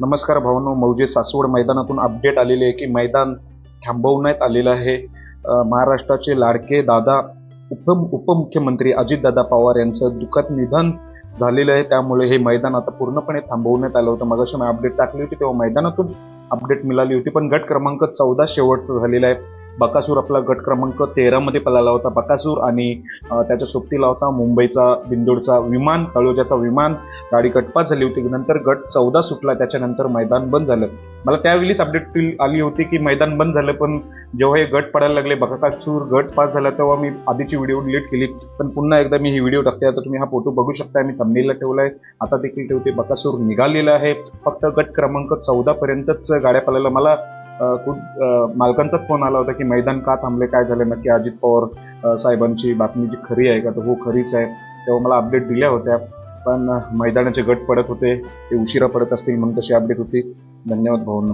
नमस्कार भावनो मौजे सासवड मैदानातून अपडेट आलेले आहे की मैदान थांबवण्यात आलेलं आहे. महाराष्ट्राचे लाडके दादा उप उपमुख्यमंत्री अजितदादा पवार यांचं दुःखद निधन झालेलं आहे. त्यामुळे हे मैदान आता पूर्णपणे थांबवण्यात आलं होतं. मगाशी मी अपडेट टाकली होती तेव्हा मैदानातून अपडेट मिळाली होती पण गट क्रमांक चौदा शेवटचं झालेला आहे. बकासूर आपला गट क्रमांक तेरामध्ये पळाला होता. बकासूर आणि त्याच्या सोबतीला होता मुंबईचा बिंदोडचा विमान तळोजाचा विमान. गाडी गटपास झाली होती. नंतर गट चौदा सुटला. त्याच्यानंतर मैदान बंद झालं. मला त्यावेळीच अपडेट आली होती की मैदान बंद झालं पण जेव्हा हे गट पडायला लागले बकासूर गट पास झाला तेव्हा मी आधीची व्हिडिओ डिलीट केली. पण पुन्हा एकदा मी ही व्हिडिओ टाकते. आता तुम्ही हा फोटो बघू शकता. मी थंबनेलला आहे आता देखील ठेवते. बकासूर निघालेला आहे. फक्त गट क्रमांक चौदापर्यंतच गाड्या पळायला मला खूप मालकांचाच फोन आला होता की मैदान का थांबले काय झाले नक्की अजित पवार साहेबांची बातमी जी खरी आहे का तर हो खरीच आहे. तेव्हा मला अपडेट दिल्या होत्या पण मैदानाचे गट पडत होते ते उशिरा पडत असतील म्हणून तशी अपडेट होती. धन्यवाद भाऊंना.